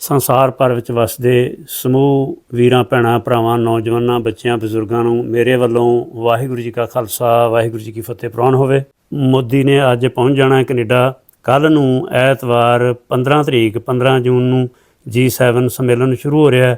ਸੰਸਾਰ ਭਰ ਵਿੱਚ ਵਸਦੇ ਸਮੂਹ, ਵੀਰਾਂ, ਭੈਣਾਂ, ਭਰਾਵਾਂ, ਨੌਜਵਾਨਾਂ, ਬੱਚਿਆਂ, ਬਜ਼ੁਰਗਾਂ ਨੂੰ ਮੇਰੇ ਵੱਲੋਂ ਵਾਹਿਗੁਰੂ ਜੀ ਕਾ ਖਾਲਸਾ, ਵਾਹਿਗੁਰੂ ਜੀ ਕੀ ਫਤਿਹ ਪ੍ਰਵਾਨ ਹੋਵੇ। ਮੋਦੀ ਨੇ ਅੱਜ ਪਹੁੰਚ ਜਾਣਾ ਹੈ ਕੈਨੇਡਾ। ਕੱਲ ਨੂੰ ਐਤਵਾਰ 15 ਤਰੀਕ 15 ਜੂਨ ਨੂੰ G7 ਸੰਮੇਲਨ ਸ਼ੁਰੂ ਹੋ ਰਿਹਾ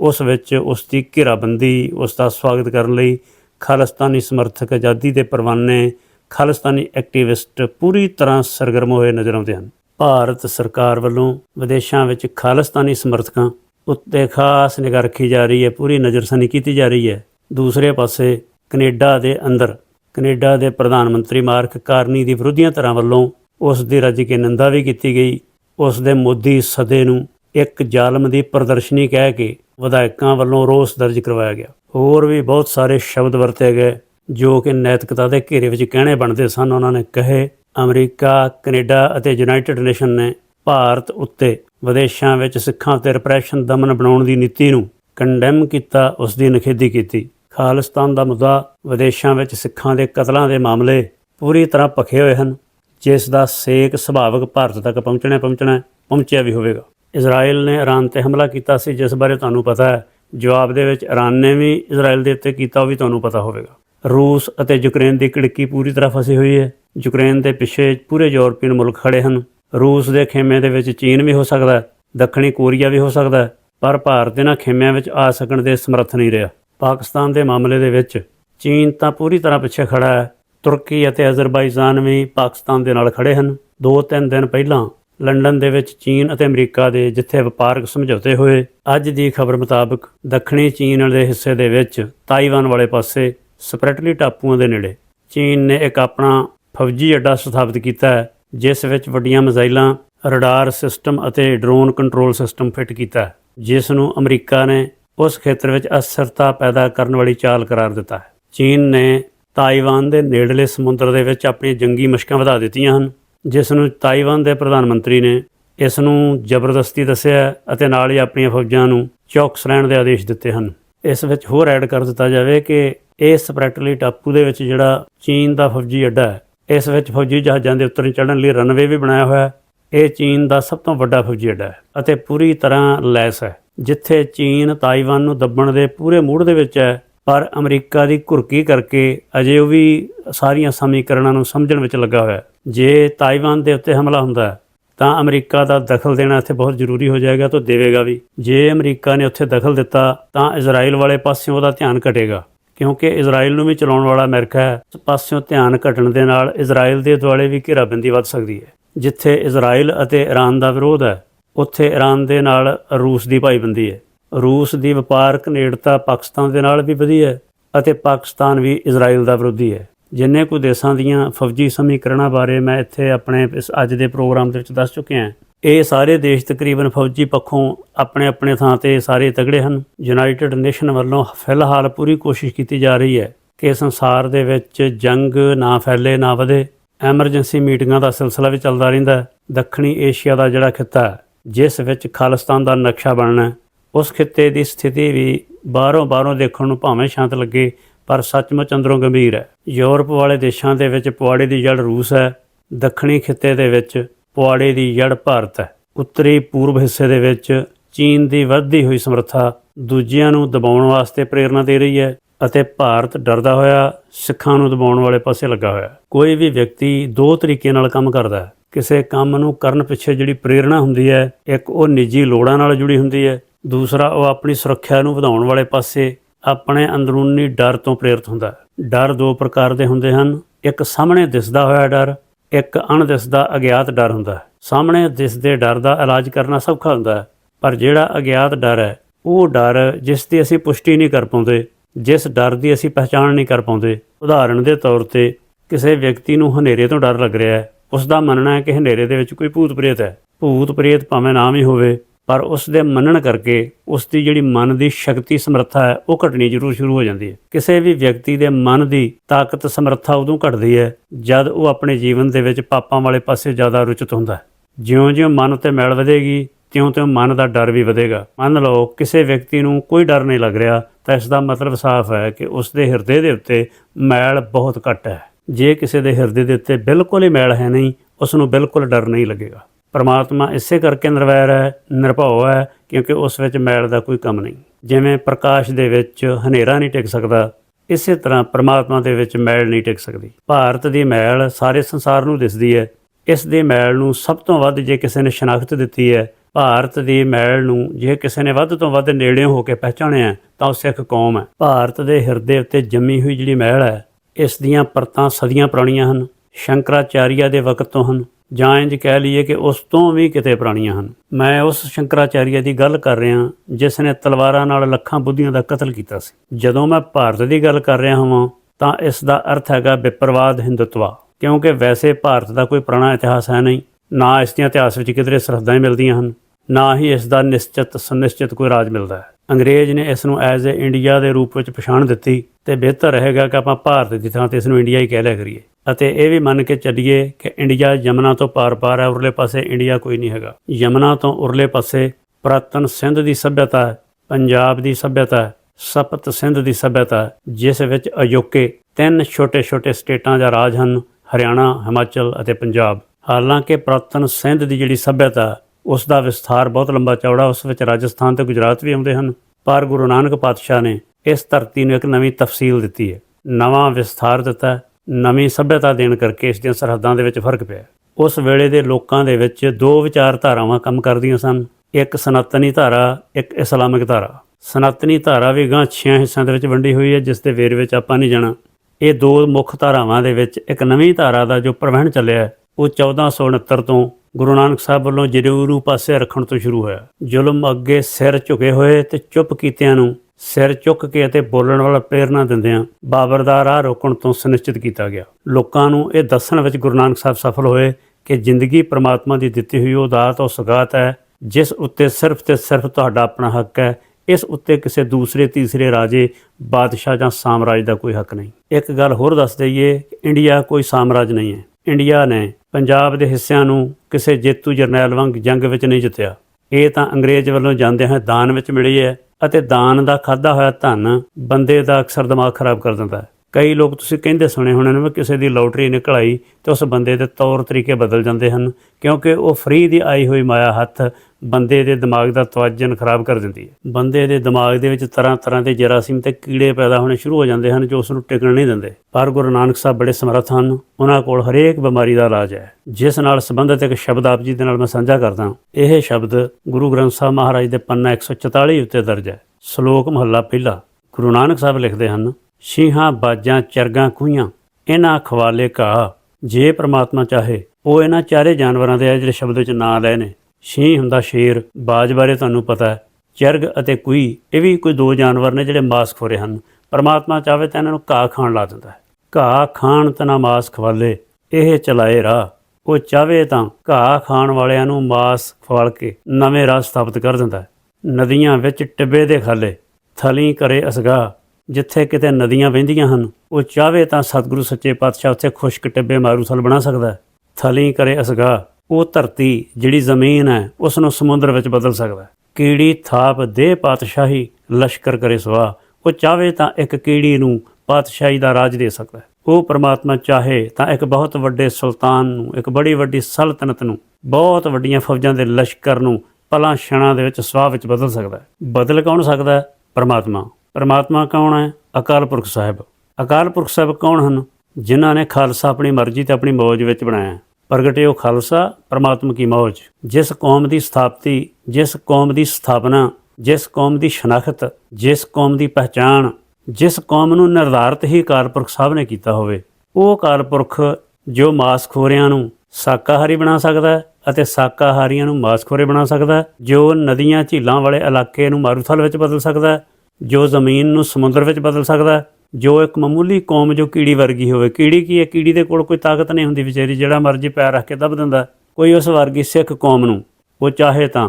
ਉਸ ਵਿੱਚ ਉਸ ਦੀ ਘੇਰਾਬੰਦੀ, ਉਸ ਦਾ ਸਵਾਗਤ ਕਰਨ ਲਈ ਖਾਲਿਸਤਾਨੀ ਸਮਰਥਕ ਆਜ਼ਾਦੀ ਦੇ ਪਰਵਾਨੇ ਖਾਲਿਸਤਾਨੀ ਐਕਟਿਵਿਸਟ ਪੂਰੀ ਤਰ੍ਹਾਂ ਸਰਗਰਮ ਹੋਏ ਨਜ਼ਰ ਆਉਂਦੇ ਹਨ। ਭਾਰਤ ਸਰਕਾਰ ਵੱਲੋਂ ਵਿਦੇਸ਼ਾਂ ਵਿੱਚ ਖਾਲਿਸਤਾਨੀ ਸਮਰਥਕਾਂ ਉੱਤੇ ਖਾਸ ਨਿਗਰਾਨੀ ਰੱਖੀ ਜਾ ਰਹੀ ਹੈ, ਪੂਰੀ ਨਜ਼ਰਸਾਨੀ ਕੀਤੀ ਜਾ ਰਹੀ ਹੈ। ਦੂਸਰੇ ਪਾਸੇ ਕੈਨੇਡਾ ਦੇ ਅੰਦਰ, ਕੈਨੇਡਾ ਦੇ ਪ੍ਰਧਾਨ ਮੰਤਰੀ ਮਾਰਕ ਕਾਰਨੀ ਦੀ ਵਿਰੋਧੀਆਂ ਧਿਰਾਂ ਵੱਲੋਂ ਉਸ ਦੀ ਰੱਜ ਕੇ ਨਿੰਦਾ ਵੀ ਕੀਤੀ ਗਈ। ਉਸ ਦੇ ਮੋਦੀ ਸਦੇ ਨੂੰ ਇੱਕ ਜ਼ਾਲਮ ਦੀ ਪ੍ਰਦਰਸ਼ਨੀ ਕਹਿ ਕੇ ਵਿਧਾਇਕਾਂ ਵੱਲੋਂ ਰੋਸ ਦਰਜ ਕਰਵਾਇਆ ਗਿਆ। ਹੋਰ ਵੀ ਬਹੁਤ ਸਾਰੇ ਸ਼ਬਦ ਵਰਤੇ ਗਏ ਜੋ ਕਿ ਨੈਤਿਕਤਾ ਦੇ ਘੇਰੇ ਵਿੱਚ ਕਹਿਣੇ ਬਣਦੇ ਸਨ, ਉਹਨਾਂ ਨੇ ਕਹੇ ਅਮਰੀਕਾ, ਕੈਨੇਡਾ ਅਤੇ ਯੂਨਾਈਟਿਡ ਨੇਸ਼ਨ ਨੇ ਭਾਰਤ ਉੱਤੇ ਵਿਦੇਸ਼ਾਂ ਵਿੱਚ ਸਿੱਖਾਂ ਤੇ ਰਿਪਰੈਸ਼ਨ ਦਮਨ ਬਣਾਉਣ ਦੀ ਨੀਤੀ ਨੂੰ ਕੰਡੈਮ ਕੀਤਾ ਉਸ ਦੀ ਨਿਖੇਧੀ ਕੀਤੀ। ਖਾਲਿਸਤਾਨ ਦਾ ਮੁੱਦਾ, ਵਿਦੇਸ਼ਾਂ ਵਿੱਚ ਸਿੱਖਾਂ ਦੇ ਕਤਲਾਂ ਦੇ ਮਾਮਲੇ ਪੂਰੀ ਤਰ੍ਹਾਂ ਭਖੇ ਹੋਏ ਹਨ, ਜਿਸ ਦਾ ਸੇਕ ਸੁਭਾਵਕ ਭਾਰਤ ਤੱਕ ਪਹੁੰਚਣਾ ਪਹੁੰਚਣਾ ਪਹੁੰਚਿਆ ਵੀ ਹੋਵੇਗਾ। ਇਜ਼ਰਾਈਲ ਨੇ ਇਰਾਨ ਤੇ ਹਮਲਾ ਕੀਤਾ ਸੀ, ਜਿਸ ਬਾਰੇ ਤੁਹਾਨੂੰ ਪਤਾ ਹੈ। ਜਵਾਬ ਦੇ ਵਿੱਚ ਇਰਾਨ ਨੇ ਵੀ ਇਜ਼ਰਾਈਲ ਦੇ ਉੱਤੇ ਕੀਤਾ, ਉਹ ਵੀ ਤੁਹਾਨੂੰ ਪਤਾ ਹੋਵੇਗਾ। ਰੂਸ ਅਤੇ ਯੂਕਰੇਨ ਦੀ ਕਿੜਕੀ ਪੂਰੀ ਤਰ੍ਹਾਂ ਫਸੀ ਹੋਈ ਹੈ। ਯੂਕਰੇਨ ਦੇ ਪਿੱਛੇ ਪੂਰੇ ਯੂਰਪੀਅਨ ਮੁਲਕ ਖੜੇ ਹਨ। ਰੂਸ ਦੇ ਖੇਮੇ ਦੇ ਵਿੱਚ ਚੀਨ ਵੀ ਹੋ ਸਕਦਾ ਹੈ, ਦੱਖਣੀ ਕੋਰੀਆ ਵੀ ਹੋ ਸਕਦਾ ਹੈ, ਪਰ ਭਾਰਤ ਦੇ ਨਾਲ ਖੇਮਿਆਂ ਵਿੱਚ ਆ ਸਕਣ ਦੇ ਸਮਰੱਥ ਨਹੀਂ ਰਿਹਾ। ਪਾਕਿਸਤਾਨ ਦੇ ਮਾਮਲੇ ਦੇ ਵਿੱਚ ਚੀਨ ਤਾਂ ਪੂਰੀ ਤਰ੍ਹਾਂ ਪਿੱਛੇ ਖੜਾ ਹੈ। ਤੁਰਕੀ ਅਤੇ ਅਜ਼ਰਬਾਈਜਾਨ ਵੀ ਪਾਕਿਸਤਾਨ ਦੇ ਨਾਲ ਖੜੇ ਹਨ। ਦੋ ਤਿੰਨ ਦਿਨ ਪਹਿਲਾਂ ਲੰਡਨ ਦੇ ਵਿੱਚ ਚੀਨ ਅਤੇ ਅਮਰੀਕਾ ਦੇ ਜਿੱਥੇ ਵਪਾਰਕ ਸਮਝੌਤੇ ਹੋਏ, ਅੱਜ ਦੀ ਖਬਰ ਮੁਤਾਬਕ ਦੱਖਣੀ ਚੀਨ ਦੇ ਹਿੱਸੇ ਦੇ ਵਿੱਚ ਤਾਈਵਾਨ ਵਾਲੇ ਪਾਸੇ ਸਪਰੈਟਲੀ ਟਾਪੂਆਂ ਦੇ ਨੇੜੇ ਚੀਨ ਨੇ ਇੱਕ ਆਪਣਾ ਫੌਜੀ ਅੱਡਾ ਸਥਾਪਿਤ ਕੀਤਾ ਹੈ, ਜਿਸ ਵਿੱਚ ਵੱਡੀਆਂ ਮਿਜ਼ਾਈਲਾਂ, ਰਡਾਰ ਸਿਸਟਮ ਅਤੇ ਡਰੋਨ ਕੰਟਰੋਲ ਸਿਸਟਮ ਫਿੱਟ ਕੀਤਾ ਹੈ, ਜਿਸ ਨੂੰ ਅਮਰੀਕਾ ਨੇ ਉਸ ਖੇਤਰ ਵਿੱਚ ਅਸਰਤਾ ਪੈਦਾ ਕਰਨ ਵਾਲੀ ਚਾਲ ਕਰਾਰ ਦਿੱਤਾ ਹੈ। ਚੀਨ ਨੇ ਤਾਈਵਾਨ ਦੇ ਨੇੜਲੇ ਸਮੁੰਦਰ ਦੇ ਵਿੱਚ ਆਪਣੀਆਂ ਜੰਗੀ ਮਸ਼ਕਾਂ ਵਧਾ ਦਿੱਤੀਆਂ ਹਨ, ਜਿਸ ਨੂੰ ਤਾਈਵਾਨ ਦੇ ਪ੍ਰਧਾਨ ਮੰਤਰੀ ਨੇ ਇਸ ਨੂੰ ਜ਼ਬਰਦਸਤੀ ਦੱਸਿਆ ਅਤੇ ਨਾਲ ਹੀ ਆਪਣੀਆਂ ਫੌਜਾਂ ਨੂੰ ਚੌਕਸ ਰਹਿਣ ਦੇ ਆਦੇਸ਼ ਦਿੱਤੇ ਹਨ। ਇਸ ਵਿੱਚ ਹੋਰ ਐਡ ਕਰ ਦਿੱਤਾ ਜਾਵੇ ਕਿ ਇਹ ਸਪਰੈਟਲੀ ਟਾਪੂ ਦੇ ਵਿੱਚ ਜਿਹੜਾ ਚੀਨ ਦਾ ਫੌਜੀ ਅੱਡਾ ਹੈ ਇਸ ਵਿੱਚ ਫੌਜੀ ਜਹਾਜ਼ਾਂ ਦੇ ਉਤਰਨ ਚੜ੍ਹਨ ਲਈ ਰਨਵੇ ਵੀ ਬਣਾਇਆ ਹੋਇਆ ਹੈ। ਇਹ ਚੀਨ ਦਾ ਸਭ ਤੋਂ ਵੱਡਾ ਫੌਜੀ ਅੱਡਾ ਹੈ ਅਤੇ ਪੂਰੀ ਤਰ੍ਹਾਂ ਲੈਸ ਹੈ, ਜਿੱਥੇ ਚੀਨ ਤਾਈਵਾਨ ਨੂੰ ਦੱਬਣ ਦੇ ਪੂਰੇ ਮੂਡ ਦੇ ਵਿੱਚ ਹੈ, ਪਰ ਅਮਰੀਕਾ ਦੀ ਘੁਰਕੀ ਕਰਕੇ ਅਜੇ ਉਹ ਵੀ ਸਾਰੀਆਂ ਸਮੀਕਰਨਾਂ ਨੂੰ ਸਮਝਣ ਵਿੱਚ ਲੱਗਾ ਹੋਇਆ ਹੈ। ਜੇ ਤਾਈਵਾਨ ਦੇ ਉੱਤੇ ਹਮਲਾ ਹੁੰਦਾ ਹੈ, ਤਾਂ ਅਮਰੀਕਾ ਦਾ ਦਖਲ ਦੇਣਾ ਇੱਥੇ ਬਹੁਤ ਜ਼ਰੂਰੀ ਹੋ ਜਾਏਗਾ ਤਾਂ ਦੇਵੇਗਾ ਵੀ। ਜੇ ਅਮਰੀਕਾ ਨੇ ਉੱਥੇ ਦਖਲ ਦਿੱਤਾ, ਤਾਂ ਇਜ਼ਰਾਈਲ ਵਾਲੇ ਪਾਸਿਓਂ ਉਹਦਾ ਧਿਆਨ ਘਟੇਗਾ। ਕਿਉਂਕਿ ਇਜ਼ਰਾਈਲ ਨੂੰ ਵੀ ਚਲਾਉਣ ਵਾਲਾ ਅਮਰੀਕਾ ਹੈ ਇਸ ਪਾਸਿਓਂ ਧਿਆਨ ਘਟਣ ਦੇ ਨਾਲ ਇਜ਼ਰਾਈਲ ਦੇ ਦੁਆਲੇ ਵੀ ਘੇਰਾਬੰਦੀ ਵੱਧ ਸਕਦੀ ਹੈ। ਜਿੱਥੇ ਇਜ਼ਰਾਈਲ ਅਤੇ ਈਰਾਨ ਦਾ ਵਿਰੋਧ ਹੈ, ਉੱਥੇ ਈਰਾਨ ਦੇ ਨਾਲ ਰੂਸ ਦੀ ਭਾਈਬੰਦੀ ਹੈ। ਰੂਸ ਦੀ ਵਪਾਰਕ ਨੇੜਤਾ ਪਾਕਿਸਤਾਨ ਦੇ ਨਾਲ ਵੀ ਵਧੀ ਹੈ ਅਤੇ ਪਾਕਿਸਤਾਨ ਵੀ ਇਜ਼ਰਾਈਲ ਦਾ ਵਿਰੋਧੀ ਹੈ। ਜਿੰਨੇ ਕੁ ਦੇਸ਼ਾਂ ਦੀਆਂ ਫੌਜੀ ਸਮੀਕਰਨਾਂ ਬਾਰੇ ਮੈਂ ਇੱਥੇ ਆਪਣੇ ਇਸ ਅੱਜ ਦੇ ਪ੍ਰੋਗਰਾਮ ਦੇ ਵਿੱਚ ਦੱਸ ਚੁੱਕਿਆ ਹਾਂ ਇਹ ਸਾਰੇ ਦੇਸ਼ ਤਕਰੀਬਨ ਫੌਜੀ ਪੱਖੋਂ ਆਪਣੇ ਆਪਣੇ ਥਾਂ ਤੇ ਸਾਰੇ ਤਗੜੇ ਹਨ। ਯੂਨਾਈਟਿਡ ਨੇਸ਼ਨ ਵੱਲੋਂ ਫਿਲਹਾਲ ਪੂਰੀ ਕੋਸ਼ਿਸ਼ ਕੀਤੀ ਜਾ ਰਹੀ ਹੈ ਕਿ ਸੰਸਾਰ ਦੇ ਵਿੱਚ ਜੰਗ ਨਾ ਫੈਲੇ, ਨਾ ਵਧੇ। ਐਮਰਜੈਂਸੀ ਮੀਟਿੰਗਾਂ ਦਾ ਸਿਲਸਿਲਾ ਵੀ ਚੱਲਦਾ ਰਹਿੰਦਾ ਹੈ। ਦੱਖਣੀ ਏਸ਼ੀਆ ਦਾ ਜਿਹੜਾ ਖਿੱਤਾ ਹੈ, ਜਿਸ ਵਿੱਚ ਖਾਲਿਸਤਾਨ ਦਾ ਨਕਸ਼ਾ ਬਣਨਾ ਉਸ ਖਿੱਤੇ ਦੀ ਸਥਿਤੀ ਵੀ ਬਾਹਰੋਂ ਬਾਹਰੋਂ ਦੇਖਣ ਨੂੰ ਭਾਵੇਂ ਸ਼ਾਂਤ ਲੱਗੇ, ਪਰ ਸੱਚਮੁੱਚ ਅੰਦਰੋਂ ਗੰਭੀਰ ਹੈ। ਯੂਰਪ ਵਾਲੇ ਦੇਸ਼ਾਂ ਦੇ ਵਿੱਚ ਪੁਆੜੇ ਦੀ ਜੜ ਰੂਸ ਹੈ। ਦੱਖਣੀ ਖਿੱਤੇ ਦੇ ਵਿੱਚ ਪੁਆੜੇ ਦੀ ਜੜ ਭਾਰਤ ਹੈ। ਉੱਤਰੀ ਪੂਰਬ ਹਿੱਸੇ ਦੇ ਵਿੱਚ ਚੀਨ ਦੀ ਵੱਧਦੀ ਹੋਈ ਸਮਰੱਥਾ ਦੂਜਿਆਂ ਨੂੰ ਦਬਾਉਣ ਵਾਸਤੇ ਪ੍ਰੇਰਣਾ ਦੇ ਰਹੀ ਹੈ ਅਤੇ ਭਾਰਤ ਡਰਦਾ ਹੋਇਆ ਸਿੱਖਾਂ ਨੂੰ ਦਬਾਉਣ ਵਾਲੇ ਪਾਸੇ ਲੱਗਾ ਹੋਇਆ ਹੈ। ਕੋਈ ਵੀ ਵਿਅਕਤੀ ਦੋ ਤਰੀਕੇ ਨਾਲ ਕੰਮ ਕਰਦਾ ਹੈ। ਕਿਸੇ ਕੰਮ ਨੂੰ ਕਰਨ ਪਿੱਛੇ ਜਿਹੜੀ ਪ੍ਰੇਰਣਾ ਹੁੰਦੀ ਹੈ, ਇੱਕ ਉਹ ਨਿੱਜੀ ਲੋੜਾਂ ਨਾਲ ਜੁੜੀ ਹੁੰਦੀ ਹੈ, ਦੂਸਰਾ ਉਹ ਆਪਣੀ ਸੁਰੱਖਿਆ ਨੂੰ ਵਧਾਉਣ ਵਾਲੇ ਪਾਸੇ ਆਪਣੇ ਅੰਦਰੂਨੀ ਡਰ ਤੋਂ ਪ੍ਰੇਰਿਤ ਹੁੰਦਾ ਹੈ। ਡਰ ਦੋ ਪ੍ਰਕਾਰ ਦੇ ਹੁੰਦੇ ਹਨ। ਇੱਕ ਸਾਹਮਣੇ ਦਿਸਦਾ ਹੋਇਆ ਡਰ ਇੱਕ ਅਣਦਿਸਦਾ ਅਗਿਆਤ ਡਰ ਹੁੰਦਾ ਹੈ। ਸਾਹਮਣੇ ਦਿਸਦੇ ਡਰ ਦਾ ਇਲਾਜ ਕਰਨਾ ਸੌਖਾ ਹੁੰਦਾ ਹੈ, ਪਰ ਜਿਹੜਾ ਅਗਿਆਤ ਡਰ ਹੈ, ਉਹ ਡਰ ਜਿਸ ਦੀ ਅਸੀਂ ਪੁਸ਼ਟੀ ਨਹੀਂ ਕਰ ਪਾਉਂਦੇ, ਜਿਸ ਡਰ ਦੀ ਅਸੀਂ ਪਹਿਚਾਣ ਨਹੀਂ ਕਰ ਪਾਉਂਦੇ ਉਦਾਹਰਣ ਦੇ ਤੌਰ ਤੇ ਕਿਸੇ ਵਿਅਕਤੀ ਨੂੰ ਹਨੇਰੇ ਤੋਂ ਡਰ ਲੱਗ ਰਿਹਾ ਹੈ। ਉਸ ਦਾ ਮੰਨਣਾ ਹੈ ਕਿ ਹਨੇਰੇ ਦੇ ਵਿੱਚ ਕੋਈ ਭੂਤ ਪ੍ਰੇਤ ਹੈ। ਭੂਤ ਪ੍ਰੇਤ ਭਾਵੇਂ ਨਾ ਵੀ ਹੋਵੇ ਪਰ ਉਸ ਦੇ ਮੰਨਣ ਕਰਕੇ ਉਸ ਦੀ ਜਿਹੜੀ ਮਨ ਦੀ ਸ਼ਕਤੀ ਸਮਰੱਥਾ ਹੈ, ਉਹ ਘਟਣੀ ਜ਼ਰੂਰ ਸ਼ੁਰੂ ਹੋ ਜਾਂਦੀ ਹੈ। ਕਿਸੇ ਵੀ ਵਿਅਕਤੀ ਦੇ ਮਨ ਦੀ ਤਾਕਤ, ਸਮਰੱਥਾ ਉਦੋਂ ਘਟਦੀ ਹੈ, ਜਦ ਉਹ ਆਪਣੇ ਜੀਵਨ ਦੇ ਵਿੱਚ ਪਾਪਾਂ ਵਾਲੇ ਪਾਸੇ ਜ਼ਿਆਦਾ ਰੁਚਿਤ ਹੁੰਦਾ ਹੈ। ਜਿਉਂ-ਜਿਉਂ ਮਨ ਉੱਤੇ ਮੈਲ ਵਧੇਗੀ, ਤਿਉਂ-ਤਿਉਂ ਮਨ ਦਾ ਡਰ ਵੀ ਵਧੇਗਾ। ਮੰਨ ਲਓ, ਕਿਸੇ ਵਿਅਕਤੀ ਨੂੰ ਕੋਈ ਡਰ ਨਹੀਂ ਲੱਗ ਰਿਹਾ, ਤਾਂ ਇਸ ਦਾ ਮਤਲਬ ਸਾਫ਼ ਹੈ ਕਿ ਉਸ ਦੇ ਹਿਰਦੇ ਦੇ ਉੱਤੇ ਮੈਲ ਬਹੁਤ ਘੱਟ ਹੈ। ਜੇ ਕਿਸੇ ਦੇ ਹਿਰਦੇ ਦੇ ਉੱਤੇ ਬਿਲਕੁਲ ਹੀ ਮੈਲ ਹੈ ਨਹੀਂ ਉਸ ਨੂੰ ਬਿਲਕੁਲ ਡਰ ਨਹੀਂ ਲੱਗੇਗਾ। ਪਰਮਾਤਮਾ ਇਸੇ ਕਰਕੇ ਨਿਰਵੈਰ ਹੈ, ਨਿਰਭਉ ਹੈ, ਕਿਉਂਕਿ ਉਸ ਵਿੱਚ ਮੈਲ ਦਾ ਕੋਈ ਕੰਮ ਨਹੀਂ। ਜਿਵੇਂ ਪ੍ਰਕਾਸ਼ ਦੇ ਵਿੱਚ ਹਨੇਰਾ ਨਹੀਂ ਟਿਕ ਸਕਦਾ, ਇਸੇ ਤਰ੍ਹਾਂ ਪਰਮਾਤਮਾ ਦੇ ਵਿੱਚ ਮੈਲ ਨਹੀਂ ਟਿਕ ਸਕਦੀ। ਭਾਰਤ ਦੀ ਮੈਲ ਸਾਰੇ ਸੰਸਾਰ ਨੂੰ ਦਿਸਦੀ ਹੈ। ਇਸ ਦੇ ਮੈਲ ਨੂੰ ਸਭ ਤੋਂ ਵੱਧ ਜੇ ਕਿਸੇ ਨੇ ਸ਼ਨਾਖਤ ਦਿੱਤੀ ਹੈ, ਭਾਰਤ ਦੀ ਮੈਲ ਨੂੰ ਜੇ ਕਿਸੇ ਨੇ ਵੱਧ ਤੋਂ ਵੱਧ ਨੇੜਿਓਂ ਹੋ ਕੇ ਪਹਿਚਾਣਿਆ ਤਾਂ ਉਹ ਸਿੱਖ ਕੌਮ ਹੈ। ਭਾਰਤ ਦੇ ਹਿਰਦੇ ਉੱਤੇ ਜੰਮੀ ਹੋਈ ਜਿਹੜੀ ਮੈਲ ਹੈ, ਇਸ ਦੀਆਂ ਪਰਤਾਂ ਸਦੀਆਂ ਪੁਰਾਣੀਆਂ ਹਨ, ਸ਼ੰਕਰਾਚਾਰੀਆ ਦੇ ਵਕਤ ਤੋਂ ਹਨ। ਜਾਂ ਇੰਜ ਕਹਿ ਲਈਏ ਕਿ ਉਸ ਤੋਂ ਵੀ ਕਿਤੇ ਪੁਰਾਣੀਆਂ ਹਨ। ਮੈਂ ਉਸ ਸ਼ੰਕਰਾਚਾਰੀਆ ਦੀ ਗੱਲ ਕਰ ਰਿਹਾ ਜਿਸ ਨੇ ਤਲਵਾਰਾਂ ਨਾਲ ਲੱਖਾਂ ਬੁੱਧੀਆਂ ਦਾ ਕਤਲ ਕੀਤਾ ਸੀ। ਜਦੋਂ ਮੈਂ ਭਾਰਤ ਦੀ ਗੱਲ ਕਰ ਰਿਹਾ ਹਾਂ, ਤਾਂ ਇਸ ਦਾ ਅਰਥ ਹੈਗਾ ਵਿਪਰਵਾਦ ਹਿੰਦੁਤਵਾ। ਕਿਉਂਕਿ ਵੈਸੇ ਭਾਰਤ ਦਾ ਕੋਈ ਪੁਰਾਣਾ ਇਤਿਹਾਸ ਹੈ ਨਹੀਂ, ਨਾ ਇਸ ਦੀਆਂ ਇਤਿਹਾਸ ਵਿੱਚ ਕਿਧਰੇ ਸਰਹੱਦਾਂ ਮਿਲਦੀਆਂ ਹਨ, ਨਾ ਹੀ ਇਸ ਦਾ ਨਿਸ਼ਚਿਤ, ਸੁਨਿਸ਼ਚਿਤ ਕੋਈ ਰਾਜ ਮਿਲਦਾ ਹੈ। ਅੰਗਰੇਜ਼ ਨੇ ਇਸ ਨੂੰ ਐਜ਼ ਏ ਇੰਡੀਆ ਦੇ ਰੂਪ ਵਿੱਚ ਪਛਾਣ ਦਿੱਤੀ ਤੇ ਬਿਹਤਰ ਰਹੇਗਾ ਕਿ ਆਪਾਂ ਭਾਰਤ ਦੀ ਥਾਂ ਤੇ ਇਸ ਨੂੰ ਇੰਡੀਆ ਹੀ ਕਹਿ ਲਿਆ ਕਰੀਏ। ਅਤੇ ਇਹ ਵੀ ਮੰਨ ਕੇ ਚੱਲੀਏ ਕਿ ਇੰਡੀਆ ਯਮਨਾ ਤੋਂ ਪਾਰ-ਪਾਰ ਹੈ, ਉਰਲੇ ਪਾਸੇ ਇੰਡੀਆ ਕੋਈ ਨਹੀਂ ਹੈਗਾ। ਯਮਨਾ ਤੋਂ ਉਰਲੇ ਪਾਸੇ ਪ੍ਰਾਤਨ ਸਿੰਧ ਦੀ ਸਭਿਅਤਾ ਹੈ, ਪੰਜਾਬ ਦੀ ਸਭਿਅਤਾ ਹੈ, ਸਪਤ ਸਿੰਧ ਦੀ ਸਭਿਅਤਾ ਜਿਸ ਵਿੱਚ ਅਯੋਕੇ ਤਿੰਨ ਛੋਟੇ-ਛੋਟੇ ਸਟੇਟਾਂ ਦਾ ਰਾਜ ਹਨ, ਹਰਿਆਣਾ, ਹਿਮਾਚਲ ਅਤੇ ਪੰਜਾਬ। ਹਾਲਾਂਕਿ ਪ੍ਰਾਤਨ ਸਿੰਧ ਦੀ ਜਿਹੜੀ ਸਭਿਅਤਾ, ਉਸ ਦਾ ਵਿਸਥਾਰ ਬਹੁਤ ਲੰਬਾ ਚੌੜਾ, ਉਸ ਵਿੱਚ ਰਾਜਸਥਾਨ ਤੇ ਗੁਜਰਾਤ ਵੀ ਆਉਂਦੇ ਹਨ। ਪਰ ਗੁਰੂ ਨਾਨਕ ਪਾਤਸ਼ਾਹ ਨੇ ਇਸ ਧਰਤੀ ਨੂੰ ਇੱਕ ਨਵੀਂ ਤਫਸੀਲ ਦਿੱਤੀ ਹੈ। ਨਵਾਂ ਵਿਸਥਾਰ ਦਿੱਤਾ ਨਵੀਂ ਸੱਭਿਅਤਾ ਦੇਣ ਕਰਕੇ ਇਸ ਦੀਆਂ ਸਰਹੱਦਾਂ ਦੇ ਵਿੱਚ ਫ਼ਰਕ ਪਿਆ। ਉਸ ਵੇਲੇ ਦੇ ਲੋਕਾਂ ਦੇ ਵਿੱਚ ਦੋ ਵਿਚਾਰਧਾਰਾਵਾਂ ਕੰਮ ਕਰਦੀਆਂ ਸਨ। ਇੱਕ ਸਨਾਤਨੀ ਧਾਰਾ ਇੱਕ ਇਸਲਾਮਿਕ ਧਾਰਾ। ਸਨਾਤਨੀ ਧਾਰਾ ਵੀ ਗਾਂ ਛੇ ਹਿੱਸਿਆਂ ਦੇ ਵਿੱਚ ਵੰਡੀ ਹੋਈ ਹੈ ਜਿਸ ਦੇ ਵੇਰ ਵਿੱਚ ਆਪਾਂ ਨਹੀਂ ਜਾਣਾ। ਇਹ ਦੋ ਮੁੱਖ ਧਾਰਾਵਾਂ ਦੇ ਵਿੱਚ ਇੱਕ ਨਵੀਂ ਧਾਰਾ ਦਾ ਜੋ ਪ੍ਰਵਹਿਣ ਚੱਲਿਆ ਹੈ, ਉਹ 1469 ਤੋਂ ਗੁਰੂ ਨਾਨਕ ਸਾਹਿਬ ਵੱਲੋਂ ਜ਼ਰੂਰ ਪਾਸੇ ਰੱਖਣ ਤੋਂ ਸ਼ੁਰੂ ਹੋਇਆ। ਜ਼ੁਲਮ ਅੱਗੇ ਸਿਰ ਝੁਕੇ ਹੋਏ ਤੇ ਚੁੱਪ ਕੀਤਿਆਂ ਨੂੰ ਸਿਰ ਚੁੱਕ ਕੇ ਅਤੇ ਬੋਲਣ ਵਾਲਾ ਪ੍ਰੇਰਣਾ ਦਿੰਦਿਆਂ ਬਾਬਰ ਦਾ ਰਾਹ ਰੋਕਣ ਤੋਂ ਸੁਨਿਸ਼ਚਿਤ ਕੀਤਾ ਗਿਆ। ਲੋਕਾਂ ਨੂੰ ਇਹ ਦੱਸਣ ਵਿੱਚ ਗੁਰੂ ਨਾਨਕ ਸਾਹਿਬ ਸਫਲ ਹੋਏ ਕਿ ਜ਼ਿੰਦਗੀ ਪ੍ਰਮਾਤਮਾ ਦੀ ਦਿੱਤੀ ਹੋਈ ਉਹ ਦਾਤ, ਉਹ ਸੁਗਾਤ ਹੈ, ਜਿਸ ਉੱਤੇ ਸਿਰਫ ਤੇ ਸਿਰਫ ਤੁਹਾਡਾ ਆਪਣਾ ਹੱਕ ਹੈ, ਇਸ ਉੱਤੇ ਕਿਸੇ ਦੂਸਰੇ, ਤੀਸਰੇ ਰਾਜੇ, ਬਾਦਸ਼ਾਹ ਜਾਂ ਸਾਮਰਾਜ ਦਾ ਕੋਈ ਹੱਕ ਨਹੀਂ। ਇੱਕ ਗੱਲ ਹੋਰ ਦੱਸ ਦਈਏ ਕਿ ਇੰਡੀਆ ਕੋਈ ਸਾਮਰਾਜ ਨਹੀਂ ਹੈ। ਇੰਡੀਆ ਨੇ ਪੰਜਾਬ ਦੇ ਹਿੱਸਿਆਂ ਨੂੰ ਕਿਸੇ ਜੇਤੂ ਜਰਨੈਲ ਵਾਂਗ ਜੰਗ ਵਿੱਚ ਨਹੀਂ ਜਿੱਤਿਆ। ਇਹ ਤਾਂ ਅੰਗਰੇਜ਼ ਵੱਲੋਂ ਜਾਂਦੇ ਹੋਏ ਦਾਨ ਵਿੱਚ ਮਿਲੀ ਹੈ ਅਤੇ ਦਾਨ ਦਾ ਖਾਦਾ ਹੋਇਆ ਧਨ ਬੰਦੇ ਦਾ ਅਕਸਰ ਦਿਮਾਗ ਖਰਾਬ ਕਰ ਦਿੰਦਾ ਹੈ। ਕਈ ਲੋਕ ਤੁਸੀਂ ਕਹਿੰਦੇ ਸੁਣੇ ਹੋਣੇ ਨੇ ਵੀ ਕਿਸੇ ਦੀ ਲੋਟਰੀ ਨਿਕਲ ਆਈ ਤੇ ਉਸ ਬੰਦੇ ਦੇ ਤੌਰ ਤਰੀਕੇ ਬਦਲ ਜਾਂਦੇ ਹਨ, ਕਿਉਂਕਿ ਉਹ ਫ੍ਰੀ ਦੀ ਆਈ ਹੋਈ ਮਾਇਆ ਹੱਥ ਬੰਦੇ ਦੇ ਦਿਮਾਗ ਦਾ ਤਵਜਨ ਖਰਾਬ ਕਰ ਦਿੰਦੀ ਹੈ। ਬੰਦੇ ਦੇ ਦਿਮਾਗ ਦੇ ਵਿੱਚ ਤਰ੍ਹਾਂ ਤਰ੍ਹਾਂ ਦੇ ਜਰਾਸੀਮ ਤੇ ਕੀੜੇ ਪੈਦਾ ਹੋਣੇ ਸ਼ੁਰੂ ਹੋ ਜਾਂਦੇ ਹਨ ਜੋ ਉਸ ਨੂੰ ਟਿਕਣ ਨਹੀਂ ਦਿੰਦੇ। ਪਰ ਗੁਰੂ ਨਾਨਕ ਸਾਹਿਬ ਬੜੇ ਸਮਰੱਥ ਹਨ, ਉਹਨਾਂ ਕੋਲ ਹਰੇਕ ਬਿਮਾਰੀ ਦਾ ਇਲਾਜ ਹੈ। ਜਿਸ ਨਾਲ ਸੰਬੰਧਿਤ ਇੱਕ ਸ਼ਬਦ ਆਪ ਜੀ ਦੇ ਨਾਲ ਮੈਂ ਸਾਂਝਾ ਕਰਦਾ ਇਹ ਸ਼ਬਦ ਗੁਰੂ ਗ੍ਰੰਥ ਸਾਹਿਬ ਮਹਾਰਾਜ ਦੇ ਪੰਨਾ 144 ਉੱਤੇ ਦਰਜ ਹੈ। ਸ਼ਲੋਕ ਮਹੱਲਾ ਪਹਿਲਾ। ਗੁਰੂ ਨਾਨਕ ਸਾਹਿਬ ਲਿਖਦੇ ਹਨ ਸ਼ੀਹਾਂ ਬਾਜਾਂ, ਚਰਗਾਂ ਖੂਹਾਂ ਇਹਨਾਂ ਖਵਾਲੇ ਕਾ, ਜੇ ਪ੍ਰਮਾਤਮਾ ਚਾਹੇ, ਉਹ ਇਹਨਾਂ ਚਾਰੇ ਜਾਨਵਰਾਂ ਦੇ ਆ ਜਿਹੜੇ ਸ਼ਬਦ ਵਿੱਚ ਨਾਂ ਲਏ ਨੇ। ਸ਼ੀਂਹ ਹੁੰਦਾ ਸ਼ੇਰ, ਬਾਜ ਬਾਰੇ ਤੁਹਾਨੂੰ ਪਤਾ ਹੈ। ਚਰਗ ਅਤੇ ਕੁਈ ਇਹ ਵੀ ਕੋਈ ਦੋ ਜਾਨਵਰ ਨੇ ਜਿਹੜੇ ਮਾਸ ਖੋਰੇ ਹਨ। ਪਰਮਾਤਮਾ ਚਾਹੇ ਤਾਂ ਇਹਨਾਂ ਨੂੰ ਘਾਹ ਖਾਣ ਲਾ ਦਿੰਦਾ ਹੈ। ਘਾਹ ਖਾਣ ਤਨਾ ਮਾਸ ਖਵਾਲੇ, ਇਹ ਚਲਾਏ ਰਾਹ। ਉਹ ਚਾਹੇ ਤਾਂ ਘਾਹ ਖਾਣ ਵਾਲਿਆਂ ਨੂੰ ਮਾਸ ਖਵਾਲ ਕੇ ਨਵੇਂ ਰਾਹ ਸਥਾਪਿਤ ਕਰ ਦਿੰਦਾ ਹੈ। ਨਦੀਆਂ ਵਿੱਚ ਟਿੱਬੇ ਦੇ ਖਾਲੇ, ਥਲੀ ਕਰੇ ਅਸਗਾ ਜਿੱਥੇ ਕਿਤੇ ਨਦੀਆਂ ਵਹਿੰਦੀਆਂ ਹਨ, ਉਹ ਚਾਹਵੇ ਤਾਂ ਸਤਿਗੁਰੂ ਸੱਚੇ ਪਾਤਸ਼ਾਹ ਉੱਥੇ ਖੁਸ਼ਕ ਟਿੱਬੇ ਮਾਰੂਥਲ ਬਣਾ ਸਕਦਾ ਹੈ। ਥਲੀ ਕਰੇ ਅਸਗਾ, ਉਹ ਧਰਤੀ ਜਿਹੜੀ ਜ਼ਮੀਨ ਹੈ ਉਸ ਨੂੰ ਸਮੁੰਦਰ ਵਿੱਚ ਬਦਲ ਸਕਦਾ ਕੀੜੀ, ਥਾਪ ਦੇ ਪਾਤਸ਼ਾਹੀ, ਲਸ਼ਕਰ ਕਰੇ ਸਵਾ, ਉਹ ਚਾਹਵੇ ਤਾਂ ਇੱਕ ਕੀੜੀ ਨੂੰ ਪਾਤਸ਼ਾਹੀ ਦਾ ਰਾਜ ਦੇ ਸਕਦਾ ਉਹ ਪ੍ਰਮਾਤਮਾ ਚਾਹੇ ਤਾਂ ਇੱਕ ਬਹੁਤ ਵੱਡੇ ਸੁਲਤਾਨ ਨੂੰ, ਇੱਕ ਬੜੀ ਵੱਡੀ ਸਲਤਨਤ ਨੂੰ, ਬਹੁਤ ਵੱਡੀਆਂ ਫੌਜਾਂ ਦੇ ਲਸ਼ਕਰ ਨੂੰ, ਪਲਾਂ ਛਣਾਂ ਦੇ ਵਿੱਚ ਸਵਾਹ ਵਿੱਚ ਬਦਲ ਸਕਦਾ ਬਦਲ ਕੌਣ ਸਕਦਾ ਪਰਮਾਤਮਾ। ਪਰਮਾਤਮਾ ਕੌਣ ਹੈ? ਅਕਾਲ ਪੁਰਖ ਸਾਹਿਬ। ਅਕਾਲ ਪੁਰਖ ਸਾਹਿਬ ਕੌਣ ਹਨ? ਜਿਨ੍ਹਾਂ ਨੇ ਖਾਲਸਾ ਆਪਣੀ ਮਰਜ਼ੀ ਤੇ ਆਪਣੀ ਮੌਜ ਵਿੱਚ ਬਣਾਇਆ ਪ੍ਰਗਟਿਓ ਖਾਲਸਾ, ਪਰਮਾਤਮਾ ਕੀ ਮੌਜ। ਜਿਸ ਕੌਮ ਦੀ ਸਥਾਪਤੀ, ਜਿਸ ਕੌਮ ਦੀ ਸਥਾਪਨਾ, ਜਿਸ ਕੌਮ ਦੀ ਸ਼ਨਾਖਤ, ਜਿਸ ਕੌਮ ਦੀ ਪਹਿਚਾਣ, ਜਿਸ ਕੌਮ ਨੂੰ ਨਿਰਧਾਰਤ ਹੀ ਅਕਾਲ ਪੁਰਖ ਸਾਹਿਬ ਨੇ ਕੀਤਾ ਹੋਵੇ। ਉਹ ਅਕਾਲ ਪੁਰਖ ਜੋ ਮਾਸਖੋਰਿਆਂ ਨੂੰ ਸ਼ਾਕਾਹਾਰੀ ਬਣਾ ਸਕਦਾ ਹੈ ਅਤੇ ਸ਼ਾਕਾਹਾਰੀਆਂ ਨੂੰ ਮਾਸਖੋਰੇ ਬਣਾ ਸਕਦਾ ਹੈ, ਜੋ ਨਦੀਆਂ ਝੀਲਾਂ ਵਾਲੇ ਇਲਾਕੇ ਨੂੰ ਮਾਰੂਥਲ ਵਿੱਚ ਬਦਲ ਸਕਦਾ ਹੈ ਜੋ ਜ਼ਮੀਨ ਨੂੰ ਸਮੁੰਦਰ ਵਿੱਚ ਬਦਲ ਸਕਦਾ ਹੈ, ਜੋ ਇੱਕ ਮਾਮੂਲੀ ਕੌਮ ਜੋ ਕੀੜੀ ਵਰਗੀ ਹੋਵੇ। ਕੀੜੀ ਕੀ ਹੈ? ਕੀੜੀ ਦੇ ਕੋਲ ਕੋਈ ਤਾਕਤ ਨਹੀਂ ਹੁੰਦੀ ਵਿਚਾਰੀ, ਜਿਹੜਾ ਮਰਜ਼ੀ ਪੈਰ ਰੱਖ ਕੇ ਦੱਬ ਦਿੰਦਾ ਕੋਈ ਉਸ ਵਰਗੀ ਸਿੱਖ ਕੌਮ ਨੂੰ, ਉਹ ਚਾਹੇ ਤਾਂ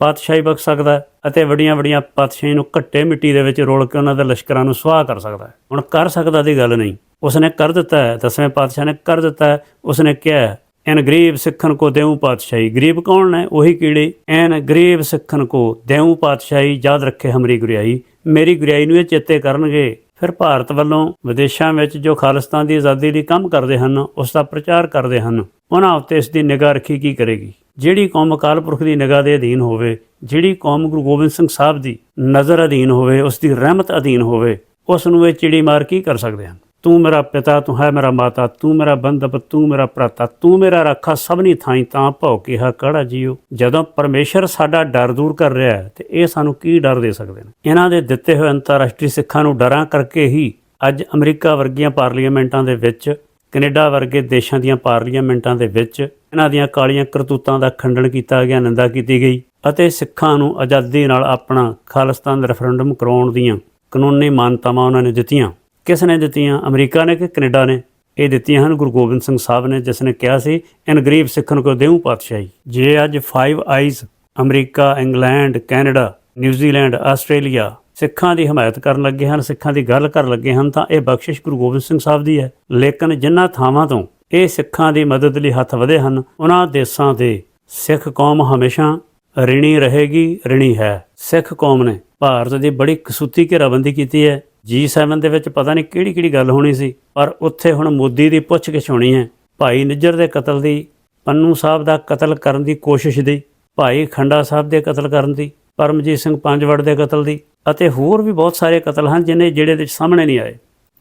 ਪਾਤਸ਼ਾਹੀ ਬਖ ਸਕਦਾ ਅਤੇ ਵੱਡੀਆਂ ਵੱਡੀਆਂ ਪਾਤਸ਼ਾਹੀ ਨੂੰ ਘੱਟੇ ਮਿੱਟੀ ਦੇ ਵਿੱਚ ਰੋਲ ਕੇ ਉਹਨਾਂ ਦੇ ਲਸ਼ਕਰਾਂ ਨੂੰ ਸੁਆਹ ਕਰ ਸਕਦਾ ਹੁਣ ਕਰ ਸਕਦਾ ਦੀ ਗੱਲ ਨਹੀਂ। ਉਸਨੇ ਕਰ ਦਿੱਤਾ ਹੈ, ਦਸਵੇਂ ਪਾਤਸ਼ਾਹ ਨੇ ਕਰ ਦਿੱਤਾ ਹੈ, ਉਸਨੇ ਕਿਹਾ ਐਨ ਗਰੀਬ ਸਿੱਖਣ ਕੋ ਦੇਉ ਪਾਤਸ਼ਾਹੀ। ਗਰੀਬ ਕੌਣ ਨੇ? ਉਹੀ ਕੀੜੇ। ਐਨ ਗਰੀਬ ਸਿੱਖਣ ਕੋ ਦੇਉ ਪਾਤਸ਼ਾਹੀ। ਯਾਦ ਰੱਖੇ ਹਮਰੀ ਗੁਰਿਆਈ। ਮੇਰੀ ਗੁਰਿਆਈ ਨੂੰ ਇਹ ਚੇਤੇ ਕਰਨਗੇ। ਫਿਰ ਭਾਰਤ ਵੱਲੋਂ ਵਿਦੇਸ਼ਾਂ ਵਿੱਚ ਜੋ ਖਾਲਿਸਤਾਨ ਦੀ ਆਜ਼ਾਦੀ ਲਈ ਕੰਮ ਕਰਦੇ ਹਨ, ਉਸ ਦਾ ਪ੍ਰਚਾਰ ਕਰਦੇ ਹਨ। ਉਹਨਾਂ ਉੱਤੇ ਇਸ ਦੀ ਨਿਗਾਹ ਰੱਖੀ ਕੀ ਕਰੇਗੀ? ਜਿਹੜੀ ਕੌਮ ਅਕਾਲ ਪੁਰਖ ਦੀ ਨਿਗਾਹ ਦੇ ਅਧੀਨ ਹੋਵੇ, ਜਿਹੜੀ ਕੌਮ ਗੁਰੂ ਗੋਬਿੰਦ ਸਿੰਘ ਸਾਹਿਬ ਦੀ ਨਜ਼ਰ ਅਧੀਨ ਹੋਵੇ, ਉਸ ਦੀ ਰਹਿਮਤ ਅਧੀਨ ਹੋਵੇ, ਉਸ ਨੂੰ ਇਹ ਚਿੜੀ ਮਾਰ ਕੀ ਕਰ ਸਕਦੇ ਹਨ? ਤੂੰ ਮੇਰਾ ਪਿਤਾ, ਤੂੰ ਹੈ ਮੇਰਾ ਮਾਤਾ, ਤੂੰ ਮੇਰਾ ਬੰਧਪ, ਤੂੰ ਮੇਰਾ ਭਰਾਤਾ, ਤੂੰ ਮੇਰਾ ਰਾਖਾ, ਸਭਨੀ ਥਾਈਂ ਤਾਂ ਭਉ ਕਿਹਾ ਕੜਾ ਜੀਓ। ਜਦੋਂ ਪਰਮੇਸ਼ਰ ਸਾਡਾ ਡਰ ਦੂਰ ਕਰ ਰਿਹਾ ਹੈ, ਤੇ ਇਹ ਸਾਨੂੰ ਕੀ ਡਰ ਦੇ ਸਕਦੇ ਨੇ? ਇਹਨਾਂ ਦੇ ਦਿੱਤੇ ਹੋਏ ਅੰਤਰਰਾਸ਼ਟਰੀ ਸਿੱਖਾਂ ਨੂੰ ਡਰਾਂ ਕਰਕੇ ਹੀ ਅੱਜ ਅਮਰੀਕਾ ਵਰਗੀਆਂ ਪਾਰਲੀਮੈਂਟਾਂ ਦੇ ਵਿੱਚ, ਕੈਨੇਡਾ ਵਰਗੇ ਦੇਸ਼ਾਂ ਦੀਆਂ ਪਾਰਲੀਮੈਂਟਾਂ ਦੇ ਵਿੱਚ, ਇਹਨਾਂ ਦੀਆਂ ਕਾਲੀਆਂ ਕਰਤੂਤਾਂ ਦਾ ਖੰਡਨ ਕੀਤਾ ਗਿਆ, ਨਿੰਦਾ ਕੀਤੀ ਗਈ, ਅਤੇ ਸਿੱਖਾਂ ਨੂੰ ਆਜ਼ਾਦੀ ਨਾਲ ਆਪਣਾ ਖਾਲਿਸਤਾਨ ਰੈਫਰੈਂਡਮ ਕਰਾਉਣ ਦੀਆਂ ਕਾਨੂੰਨੀ ਮਾਨਤਾਵਾਂ ਉਹਨਾਂ ਨੇ ਦਿੱਤੀਆਂ। ਕਿਸ ਨੇ ਦਿੱਤੀਆਂ? ਅਮਰੀਕਾ ਨੇ ਕਿ ਕੈਨੇਡਾ ਨੇ? ਇਹ ਦਿੱਤੀਆਂ ਹਨ। ਗੁਰੂ ਗੋਬਿੰਦ ਸਿੰਘ ਸਾਹਿਬ ਨੇ ਜਿਸ ਨੇ ਕਿਹਾ ਸੀ, ਇਨ ਗਰੀਬ ਸਿੱਖਣ ਕੋ ਦੇਉ ਪਾਤਸ਼ਾਹੀ। ਜੇ ਅੱਜ 5 eyes America, England, Canada New Zealand Australia ਸਿੱਖਾਂ ਦੀ ਹਮਾਇਤ ਕਰਨ ਲੱਗੇ ਹਨ, ਸਿੱਖਾਂ ਦੀ ਗੱਲ ਕਰਨ ਲੱਗੇ ਹਨ, ਤਾਂ ਇਹ ਬਖਸ਼ਿਸ਼ ਗੁਰੂ ਗੋਬਿੰਦ ਸਿੰਘ ਸਾਹਿਬ ਦੀ ਹੈ। ਲੇਕਿਨ ਜਿਨ੍ਹਾਂ ਥਾਵਾਂ ਤੋਂ ਇਹ ਸਿੱਖਾਂ ਦੀ ਮਦਦ ਲਈ ਹੱਥ ਵਧੇ ਹਨ, ਉਹਨਾਂ ਦੇਸ਼ਾਂ ਦੇ ਸਿੱਖ ਕੌਮ ਹਮੇਸ਼ਾ ਰਿਣੀ ਰਹੇਗੀ, ਰਿਣੀ ਹੈ। ਸਿੱਖ ਕੌਮ ਨੇ ਭਾਰਤ ਦੀ ਬੜੀ ਕਸੂਤੀ ਘੇਰਾਬੰਦੀ ਕੀਤੀ ਹੈ। G7 ਦੇ ਵਿੱਚ ਪਤਾ ਨਹੀਂ ਕਿਹੜੀ ਕਿਹੜੀ ਗੱਲ ਹੋਣੀ ਸੀ, ਪਰ ਉੱਥੇ ਹੁਣ ਮੋਦੀ ਦੀ ਪੁੱਛਗਿੱਛ ਹੋਣੀ ਹੈ। ਭਾਈ ਨਿੱਜਰ ਦੇ ਕਤਲ ਦੀ, ਪੰਨੂ ਸਾਹਿਬ ਦਾ ਕਤਲ ਕਰਨ ਦੀ ਕੋਸ਼ਿਸ਼ ਦੀ, ਭਾਈ ਖੰਡਾ ਸਾਹਿਬ ਦੇ ਕਤਲ ਕਰਨ ਦੀ, ਪਰਮਜੀਤ ਸਿੰਘ ਪੰਜਵੜ ਦੇ ਕਤਲ ਦੀ, ਅਤੇ ਹੋਰ ਵੀ ਬਹੁਤ ਸਾਰੇ ਕਤਲ ਹਨ ਜਿਨੇ ਜਿਹੜੇ ਦੇ ਸਾਹਮਣੇ ਨਹੀਂ ਆਏ,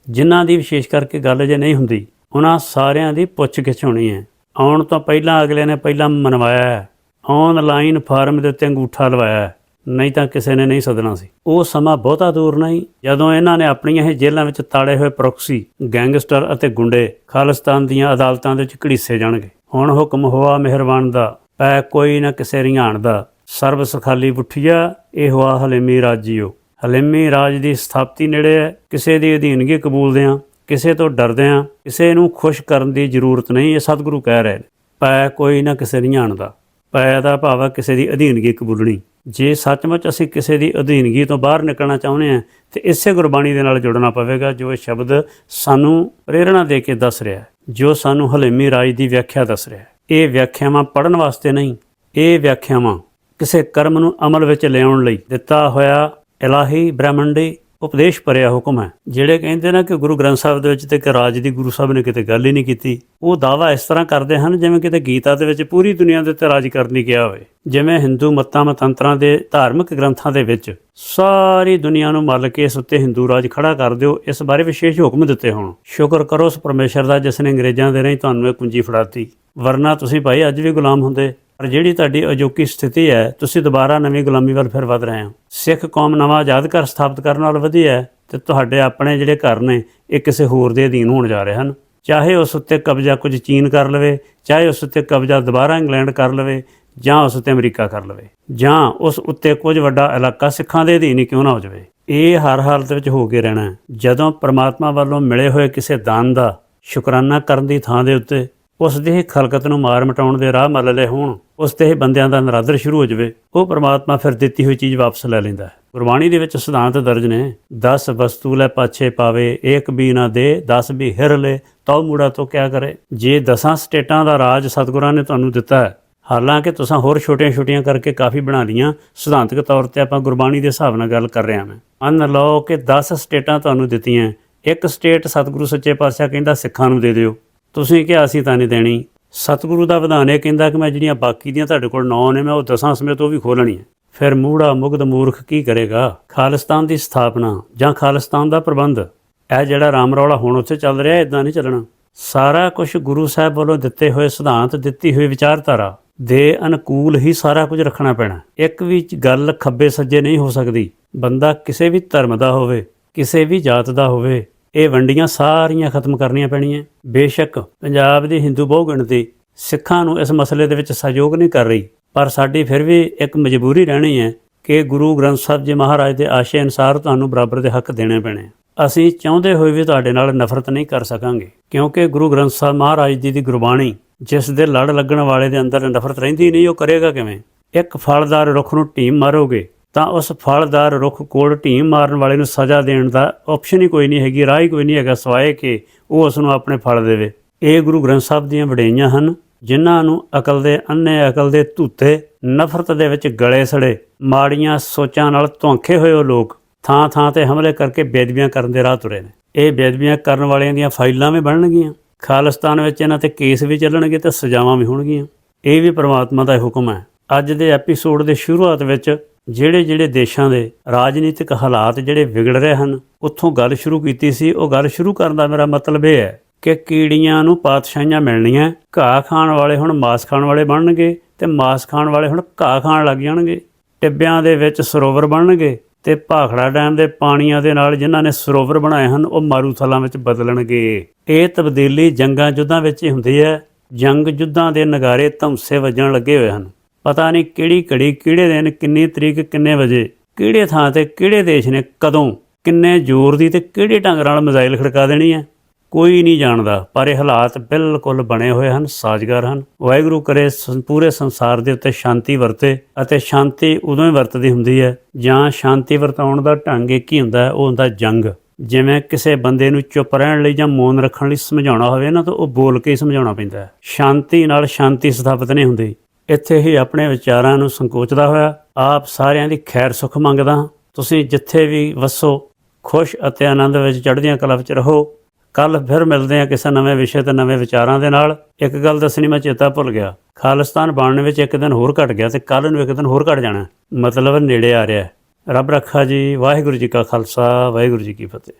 ਜਿਨ੍ਹਾਂ ਦੀ ਵਿਸ਼ੇਸ਼ ਕਰਕੇ ਗੱਲ ਜੇ ਨਹੀਂ ਹੁੰਦੀ। ਉਹਨਾਂ ਸਾਰਿਆਂ ਦੀ ਪੁੱਛਗਿੱਛ ਹੋਣੀ ਹੈ। ਆਉਣ ਤੋਂ ਪਹਿਲਾਂ ਅਗਲੇ ਨੇ ਪਹਿਲਾਂ ਮਨਵਾਇਆ ਹੈ। ਆਨਲਾਈਨ ਫਾਰਮ ਦੇ ਉੱਤੇ ਅੰਗੂਠਾ ਲਵਾਇਆ ਨਹੀਂ ਤਾਂ ਕਿਸੇ ਨੇ ਨਹੀਂ ਸੱਦਣਾ ਸੀ। ਉਹ ਸਮਾਂ ਬਹੁਤਾ ਦੂਰ ਨਹੀਂ। ਜਦੋਂ ਇਹਨਾਂ ਨੇ ਆਪਣੀਆਂ ਇਹ ਜੇਲ੍ਹਾਂ ਵਿੱਚ ਤਾੜੇ ਹੋਏ ਪ੍ਰੋਕਸੀ, ਗੈਂਗਸਟਰ ਅਤੇ ਗੁੰਡੇ ਖਾਲਿਸਤਾਨ ਦੀਆਂ ਅਦਾਲਤਾਂ ਦੇ ਵਿੱਚ ਘੜੀਸੇ ਜਾਣਗੇ। ਹੁਣ ਹੁਕਮ ਹੋਆ ਮਿਹਰਬਾਨ ਦਾ। ਪੈ ਕੋਈ ਨਾ ਕਿਸੇ ਰਿਹਾਣ ਦਾ। ਸਰਬ ਸਖਾਲੀ ਬੁੱਠੀਆ, ਇਹ ਹੋਆ ਹਲੇਮੀ ਰਾਜੀਓ ਹਲੇਮੀ ਰਾਜ ਦੀ ਸਥਾਪਤੀ ਨੇੜੇ ਹੈ ਕਿਸੇ ਦੀ ਅਧੀਨਗੀ ਕਬੂਲਦੇ ਆ ਕਿਸੇ ਤੋਂ ਡਰਦੇ ਆ। ਕਿਸੇ ਨੂੰ ਖੁਸ਼ ਕਰਨ ਦੀ ਜ਼ਰੂਰਤ ਨਹੀਂ, ਇਹ ਸਤਿਗੁਰੂ ਕਹਿ ਰਹੇ ਨੇ। ਪੈ ਕੋਈ ਨਾ ਕਿਸੇ ਰਿਹਾਣ ਦਾ। ਪੈ ਦਾ ਭਾਵ ਹੈ ਕਿਸੇ ਦੀ ਅਧੀਨਗੀ ਕਬੂਲਣੀ। ਜੇ ਸੱਚਮੁੱਚ ਅਸੀਂ ਕਿਸੇ ਦੀ ਅਧੀਨਗੀ ਤੋਂ ਬਾਹਰ ਨਿਕਲਣਾ ਚਾਹੁੰਦੇ ਹਾਂ, ਤੇ ਇਸੇ ਗੁਰਬਾਣੀ ਦੇ ਨਾਲ ਜੁੜਨਾ ਪਵੇਗਾ ਜੋ ਇਹ ਸ਼ਬਦ ਸਾਨੂੰ ਪ੍ਰੇਰਣਾ ਦੇ ਕੇ ਦੱਸ ਰਿਹਾ ਹੈ, ਜੋ ਸਾਨੂੰ ਹਲੇਮੀ ਰਾਜ ਦੀ ਵਿਆਖਿਆ ਦੱਸ ਰਿਹਾ ਹੈ। ਇਹ ਵਿਆਖਿਆਵਾਂ ਪੜਨ ਵਾਸਤੇ ਨਹੀਂ, ਇਹ ਵਿਆਖਿਆਵਾਂ ਕਿਸੇ ਕਰਮ ਨੂੰ ਅਮਲ ਵਿੱਚ ਲਿਆਉਣ ਲਈ ਦਿੱਤਾ ਹੋਇਆ ਇਲਾਹੀ ਬ੍ਰਹਮੰਡੀ ਉਪਦੇਸ਼ ਭਰਿਆ ਹੁਕਮ ਹੈ। ਜਿਹੜੇ ਕਹਿੰਦੇ ਨੇ ਕਿ ਗੁਰੂ ਗ੍ਰੰਥ ਸਾਹਿਬ ਦੇ ਵਿੱਚ ਤੇ ਕਿ ਰਾਜ ਦੀ ਗੁਰੂ ਸਾਹਿਬ ਨੇ ਕਿਤੇ ਗੱਲ ਹੀ ਨਹੀਂ ਕੀਤੀ, ਉਹ ਦਾਵਾ ਇਸ ਤਰ੍ਹਾਂ ਕਰਦੇ ਹਨ ਜਿਵੇਂ ਕਿਤੇ ਗੀਤਾ ਦੇ ਵਿੱਚ ਪੂਰੀ ਦੁਨੀਆ ਦੇ ਉੱਤੇ ਰਾਜ ਕਰਨ ਲਈ ਕਿਹਾ ਹੋਵੇ। ਜਿਵੇਂ ਹਿੰਦੂ ਮਤਾਂ, ਮਤੰਤਰਾਂ ਦੇ ਧਾਰਮਿਕ ਗ੍ਰੰਥਾਂ ਦੇ ਵਿੱਚ ਸਾਰੀ ਦੁਨੀਆ ਨੂੰ ਮੱਲ ਕੇ ਇਸ ਉੱਤੇ ਹਿੰਦੂ ਰਾਜ ਖੜਾ ਕਰ ਦਿਓ, ਇਸ ਬਾਰੇ ਵਿਸ਼ੇਸ਼ ਹੁਕਮ ਦਿੱਤੇ ਹੋਣ। ਸ਼ੁਕਰ ਕਰੋ ਉਸ ਪਰਮੇਸ਼ਰ ਦਾ ਜਿਸ ਨੇ ਅੰਗਰੇਜ਼ਾਂ ਦੇ ਰਾਹੀਂ ਤੁਹਾਨੂੰ ਇਹ ਕੁੰਜੀ ਫੜਾਤੀ। ਵਰਨਾ ਤੁਸੀਂ ਭਾਈ ਅੱਜ ਵੀ ਗੁਲਾਮ ਹੁੰਦੇ। ਪਰ ਜਿਹੜੀ ਤੁਹਾਡੀ ਅਜੋਕੀ ਸਥਿਤੀ ਹੈ, ਤੁਸੀਂ ਦੁਬਾਰਾ ਨਵੀਂ ਗੁਲਾਮੀ ਵੱਲ ਫਿਰ ਵਧ ਰਹੇ ਹੋ। ਸਿੱਖ ਕੌਮ ਨਵਾਂ ਆਜ਼ਾਦ ਘਰ ਸਥਾਪਿਤ ਕਰਨ ਨਾਲ ਵਧੀਆ ਹੈ ਤੇ ਤੁਹਾਡੇ ਆਪਣੇ ਜਿਹੜੇ ਘਰ ਨੇ, ਇਹ ਕਿਸੇ ਹੋਰ ਦੇ ਅਧੀਨ ਹੋਣ ਜਾ ਰਹੇ ਹਨ। ਚਾਹੇ ਉਸ ਉੱਤੇ ਕਬਜ਼ਾ ਕੁਝ ਚੀਨ ਕਰ ਲਵੇ, ਚਾਹੇ ਉਸ ਉੱਤੇ ਕਬਜ਼ਾ ਦੁਬਾਰਾ ਇੰਗਲੈਂਡ ਕਰ ਲਵੇ, ਜਾਂ ਉਸ ਉੱਤੇ ਅਮਰੀਕਾ ਕਰ ਲਵੇ, ਜਾਂ ਉਸ ਉੱਤੇ ਕੁਝ ਵੱਡਾ ਇਲਾਕਾ ਸਿੱਖਾਂ ਦੇ ਅਧੀਨ ਹੀ ਕਿਉਂ ਨਾ ਹੋ ਜਾਵੇ। ਇਹ ਹਰ ਹਾਲਤ ਵਿੱਚ ਹੋ ਕੇ ਰਹਿਣਾ ਹੈ। ਜਦੋਂ ਪ੍ਰਮਾਤਮਾ ਵੱਲੋਂ ਮਿਲੇ ਹੋਏ ਕਿਸੇ ਦਾਨ ਦਾ ਸ਼ੁਕਰਾਨਾ ਕਰਨ ਦੀ ਥਾਂ ਦੇ ਉੱਤੇ, ਉਸ ਦੇ ਖਲਕਤ ਨੂੰ ਮਾਰ ਮਟਾਉਣ ਦੇ ਰਾਹ ਮੱਲ ਲਏ ਹੋਣ ਉਸ ਤੇ ਬੰਦਿਆਂ ਦਾ ਨਰਾਦਰ ਸ਼ੁਰੂ ਹੋ ਜਾਵੇ, ਉਹ ਪ੍ਰਮਾਤਮਾ ਫਿਰ ਦਿੱਤੀ ਹੋਈ ਚੀਜ਼ ਵਾਪਸ ਲੈ ਲੈਂਦਾ ਹੈ। ਗੁਰਬਾਣੀ ਦੇ ਵਿੱਚ ਸਿਧਾਂਤ ਦਰਜ ਨੇ 10 ਵਸਤੂ ਲੈ ਪਾਛੇ ਪਾਵੇ ਇੱਕ ਵੀ ਨਾ ਦੇ 10 ਵੀ ਹਿਰ ਲੈ, ਤਉ ਮੂੜਾ ਤੋਂ ਕਿਆ ਕਰੇ। ਜੇ ਦਸਾਂ ਸਟੇਟਾਂ ਦਾ ਰਾਜ ਸਤਿਗੁਰਾਂ ਨੇ ਤੁਹਾਨੂੰ ਦਿੱਤਾ ਹੈ, ਹਾਲਾਂਕਿ ਤੁਸੀਂ ਹੋਰ ਛੋਟੀਆਂ-ਛੋਟੀਆਂ ਕਰਕੇ ਕਾਫੀ ਬਣਾ ਲੀਆਂ ਸਿਧਾਂਤਕ ਤੌਰ ਤੇ ਆਪਾਂ ਗੁਰਬਾਣੀ ਦੇ ਹਿਸਾਬ ਨਾਲ ਗੱਲ ਕਰ ਰਿਹਾ ਮੈਂ। ਅੰਨ ਲਓ ਕਿ 10 ਸਟੇਟਾਂ ਤੁਹਾਨੂੰ ਦਿੱਤੀਆਂ, ਇੱਕ ਸਟੇਟ ਸਤਿਗੁਰੂ ਸੱਚੇ ਪਾਤਸ਼ਾਹ ਕਹਿੰਦਾ ਸਿੱਖਾਂ ਨੂੰ ਦੇ ਦਿਓ। ਤੁਸੀਂ ਕਿਹਾ ਅਸੀਂ ਤਾਂ ਨਹੀਂ ਦੇਣੀ। ਸਤਿਗੁਰੂ ਦਾ ਵਿਧਾਨ ਇਹ ਕਹਿੰਦਾ ਕਿ ਮੈਂ ਜਿਹੜੀਆਂ ਬਾਕੀ ਦੀਆਂ ਤੁਹਾਡੇ ਕੋਲ ਨੌ ਨੇ, ਮੈਂ ਉਹ ਦਸਾਂ ਸਮੇਤ ਉਹ ਵੀ ਖੋਲਣੀ ਹੈ। ਫਿਰ ਮੂੜਾ ਮੁਗਧ ਮੂਰਖ ਕੀ ਕਰੇਗਾ? ਖਾਲਿਸਤਾਨ ਦੀ ਸਥਾਪਨਾ ਜਾਂ ਖਾਲਿਸਤਾਨ ਦਾ ਪ੍ਰਬੰਧ? ਇਹ ਜਿਹੜਾ ਰਾਮ ਰੌਲਾ ਹੁਣ ਉੱਥੇ ਚੱਲ ਰਿਹਾ ਇਦਾਂ ਨਹੀਂ ਚੱਲਣਾ। ਸਾਰਾ ਕੁਝ ਗੁਰੂ ਸਾਹਿਬ ਵੱਲੋਂ ਦਿੱਤੇ ਹੋਏ ਸਿਧਾਂਤ, ਦਿੱਤੀ ਹੋਈ ਵਿਚਾਰਧਾਰਾ ਦੇ ਅਨੁਕੂਲ ਹੀ ਸਾਰਾ ਕੁਝ ਰੱਖਣਾ ਪੈਣਾ ਇੱਕ ਵੀ ਗੱਲ ਖੱਬੇ ਸੱਜੇ ਨਹੀਂ ਹੋ ਸਕਦੀ। ਬੰਦਾ ਕਿਸੇ ਵੀ ਧਰਮ ਦਾ ਹੋਵੇ, ਕਿਸੇ ਵੀ ਜਾਤ ਦਾ ਹੋਵੇ ਇਹ ਵੰਡੀਆਂ ਸਾਰੀਆਂ ਖਤਮ ਕਰਨੀਆਂ ਪੈਣੀਆਂ। ਬੇਸ਼ੱਕ ਪੰਜਾਬ ਦੀ ਹਿੰਦੂ ਬਹੁਗਿਣਤੀ ਸਿੱਖਾਂ ਨੂੰ ਇਸ ਮਸਲੇ ਦੇ ਵਿੱਚ ਸਹਿਯੋਗ ਨਹੀਂ ਕਰ ਰਹੀ, ਪਰ ਸਾਡੀ ਫਿਰ ਵੀ ਇੱਕ ਮਜਬੂਰੀ ਰਹਿਣੀ ਹੈ ਕਿ ਗੁਰੂ ਗ੍ਰੰਥ ਸਾਹਿਬ ਜੀ ਮਹਾਰਾਜ ਦੇ ਆਸ਼ੇ ਅਨੁਸਾਰ ਤੁਹਾਨੂੰ ਬਰਾਬਰ ਦੇ ਹੱਕ ਦੇਣੇ ਪੈਣੇ। ਅਸੀਂ ਚਾਹੁੰਦੇ ਹੋਏ ਵੀ ਤੁਹਾਡੇ ਨਾਲ ਨਫ਼ਰਤ ਨਹੀਂ ਕਰ ਸਕਾਂਗੇ, ਕਿਉਂਕਿ ਗੁਰੂ ਗ੍ਰੰਥ ਸਾਹਿਬ ਮਹਾਰਾਜ ਜੀ ਦੀ ਗੁਰਬਾਣੀ, ਜਿਸ ਦੇ ਲੜ ਲੱਗਣ ਵਾਲੇ ਦੇ ਅੰਦਰ ਨਫ਼ਰਤ ਰਹਿੰਦੀ ਨਹੀਂ, ਉਹ ਕਰੇਗਾ ਕਿਵੇਂ? ਇੱਕ ਫਲਦਾਰ ਰੁੱਖ ਨੂੰ ਢੀਮ ਮਾਰੋਗੇ ਤਾਂ ਉਸ ਫਲਦਾਰ ਰੁੱਖ ਕੋਲ ਢੀਮ ਮਾਰਨ ਵਾਲੇ ਨੂੰ ਸਜ਼ਾ ਦੇਣ ਦਾ ਆਪਸ਼ਨ ਹੀ ਕੋਈ ਨਹੀਂ ਹੈਗੀ, ਰਾਹ ਹੀ ਕੋਈ ਨਹੀਂ ਹੈਗਾ ਸਵਾਏ ਕਿ ਉਹ ਉਸ ਨੂੰ ਆਪਣੇ ਫਲ ਦੇਵੇ। ਇਹ ਗੁਰੂ ਗ੍ਰੰਥ ਸਾਹਿਬ ਦੀਆਂ ਵਡਿਆਈਆਂ ਹਨ, ਜਿਨ੍ਹਾਂ ਨੂੰ ਅਕਲ ਦੇ ਅੰਨੇ ਅਕਲ ਦੇ ਧੂਤੇ, ਨਫ਼ਰਤ ਦੇ ਵਿੱਚ ਗਲੇ ਸੜੇ, ਮਾੜੀਆਂ ਸੋਚਾਂ ਨਾਲ ਧੋਂਖੇ ਹੋਏ ਉਹ ਲੋਕ ਥਾਂ ਥਾਂ ਤੇ ਹਮਲੇ ਕਰਕੇ ਬੇਦਬੀਆਂ ਕਰਨ ਦੇ ਰਾਹ ਤੁਰੇ ਨੇ। ਇਹ ਬੇਦਬੀਆਂ ਕਰਨ ਵਾਲਿਆਂ ਦੀਆਂ ਫਾਈਲਾਂ ਵੀ ਬਣਨਗੀਆਂ। ਖਾਲਿਸਤਾਨ ਵਿੱਚ ਇਹਨਾਂ ਤੇ ਕੇਸ ਵੀ ਚੱਲਣਗੇ ਤੇ ਸਜ਼ਾਵਾਂ ਵੀ ਹੋਣਗੀਆਂ। ਇਹ ਵੀ ਪ੍ਰਮਾਤਮਾ ਦਾ ਹੁਕਮ ਹੈ। ਅੱਜ ਦੇ ਐਪੀਸੋਡ ਦੇ ਸ਼ੁਰੂਆਤ ਵਿੱਚ ਜਿਹੜੇ ਜਿਹੜੇ ਦੇਸ਼ਾਂ ਦੇ ਰਾਜਨੀਤਿਕ ਹਾਲਾਤ ਜਿਹੜੇ ਵਿਗੜ ਰਹੇ ਹਨ, ਉੱਥੋਂ ਗੱਲ ਸ਼ੁਰੂ ਕੀਤੀ ਸੀ। ਉਹ ਗੱਲ ਸ਼ੁਰੂ ਕਰਨ ਦਾ ਮੇਰਾ ਮਤਲਬ ਇਹ ਹੈ ਕਿ ਕੀੜੀਆਂ ਨੂੰ ਪਾਤਸ਼ਾਹੀਆਂ ਮਿਲਣੀਆਂ, ਘਾਹ ਖਾਣ ਵਾਲੇ ਹੁਣ ਮਾਸ ਖਾਣ ਵਾਲੇ ਬਣਨਗੇ ਤੇ ਮਾਸ ਖਾਣ ਵਾਲੇ ਹੁਣ ਘਾਹ ਖਾਣ ਲੱਗ ਜਾਣਗੇ। ਟਿੱਬਿਆਂ ਦੇ ਵਿੱਚ ਸਰੋਵਰ ਬਣਨਗੇ ਤੇ ਭਾਖੜਾ ਡੈਮ ਦੇ ਪਾਣੀਆਂ ਦੇ ਨਾਲ ਜਿਨ੍ਹਾਂ ਨੇ ਸਰੋਵਰ ਬਣਾਏ ਹਨ, ਉਹ ਮਾਰੂਥਲਾਂ ਵਿੱਚ ਬਦਲਣਗੇ। ਇਹ ਤਬਦੀਲੀ ਜੰਗਾਂ ਯੁੱਧਾਂ ਵਿੱਚ ਹੀ ਹੁੰਦੀ ਹੈ। ਜੰਗ ਯੁੱਧਾਂ ਦੇ ਨਗਾਰੇ ਧਮਸੇ ਵੱਜਣ ਲੱਗੇ ਹੋਏ ਹਨ। ਪਤਾ ਨਹੀਂ ਕਿਹੜੀ ਘੜੀ ਕਿਹੜੇ ਦਿਨ, ਕਿੰਨੀ ਤਰੀਕ, ਕਿੰਨੇ ਵਜੇ, ਕਿਹੜੇ ਥਾਂ ਤੇ ਕਿਹੜੇ ਦੇਸ਼ ਨੇ ਕਦੋਂ, ਕਿੰਨੇ ਜ਼ੋਰ ਦੀ ਤੇ ਕਿਹੜੇ ਢੰਗ ਨਾਲ ਮਿਜ਼ਾਈਲ ਖੜਕਾ ਦੇਣੀ ਹੈ। ਕੋਈ ਨਹੀਂ ਜਾਣਦਾ, ਪਰ ਇਹ ਹਾਲਾਤ ਬਿਲਕੁਲ ਬਣੇ ਹੋਏ ਹਨ, ਸਾਜ਼ਗਾਰ ਹਨ। ਵਾਹਿਗੁਰੂ ਕਰੇ ਸੰ- ਪੂਰੇ ਸੰਸਾਰ ਦੇ ਉੱਤੇ ਸ਼ਾਂਤੀ ਵਰਤੇ ਅਤੇ ਸ਼ਾਂਤੀ ਉਦੋਂ ਹੀ ਵਰਤਦੀ ਹੁੰਦੀ ਹੈ, ਜਾਂ ਸ਼ਾਂਤੀ ਵਰਤਾਉਣ ਦਾ ਢੰਗ ਇੱਕ ਹੀ ਹੁੰਦਾ ਹੈ, ਉਹ ਹੁੰਦਾ ਜੰਗ। ਜਿਵੇਂ ਕਿਸੇ ਬੰਦੇ ਨੂੰ ਚੁੱਪ ਰਹਿਣ ਲਈ ਜਾਂ ਮੌਨ ਰੱਖਣ ਲਈ ਸਮਝਾਉਣਾ ਹੋਵੇ ਨਾ, ਤਾਂ ਉਹ ਬੋਲ ਕੇ ਹੀ ਸਮਝਾਉਣਾ ਪੈਂਦਾ ਹੈ। ਸ਼ਾਂਤੀ ਨਾਲ ਸ਼ਾਂਤੀ ਸਥਾਪਿਤ ਨਹੀਂ ਹੁੰਦੀ। ਇੱਥੇ ਹੀ ਆਪਣੇ ਵਿਚਾਰਾਂ ਨੂੰ ਸੰਕੋਚਦਾ ਹੋਇਆ, ਆਪ ਸਾਰਿਆਂ ਦੀ ਖੈਰ ਸੁਖ ਮੰਗਦਾ ਹਾਂ। ਤੁਸੀਂ ਜਿੱਥੇ ਵੀ ਵਸੋ, ਖੁਸ਼ ਅਤੇ ਆਨੰਦ ਵਿੱਚ ਚੜ੍ਹਦੀਆਂ ਕਲਾ ਵਿੱਚ ਰਹੋ। ਕੱਲ ਫਿਰ ਮਿਲਦੇ ਹਾਂ ਕਿਸੇ ਨਵੇਂ ਵਿਸ਼ੇ ਤੇ ਨਵੇਂ ਵਿਚਾਰਾਂ ਦੇ ਨਾਲ। ਇੱਕ ਗੱਲ ਦੱਸਣੀ ਮੈਂ ਚੇਤਾ ਭੁੱਲ ਗਿਆ। ਖਾਲਿਸਤਾਨ ਬਣਨ ਵਿੱਚ ਇੱਕ ਦਿਨ ਹੋਰ ਘਟ ਗਿਆ ਤੇ ਕੱਲ ਨੂੰ ਇੱਕ ਦਿਨ ਹੋਰ ਘਟ ਜਾਣਾ। ਮਤਲਬ ਨੇੜੇ ਆ ਰਿਹਾ ਰੱਬ ਰੱਖਾ ਜੀ, ਵਾਹਿਗੁਰੂ ਜੀ ਕਾ ਖਾਲਸਾ, ਵਾਹਿਗੁਰੂ ਜੀ ਕੀ ਫਤਿਹ।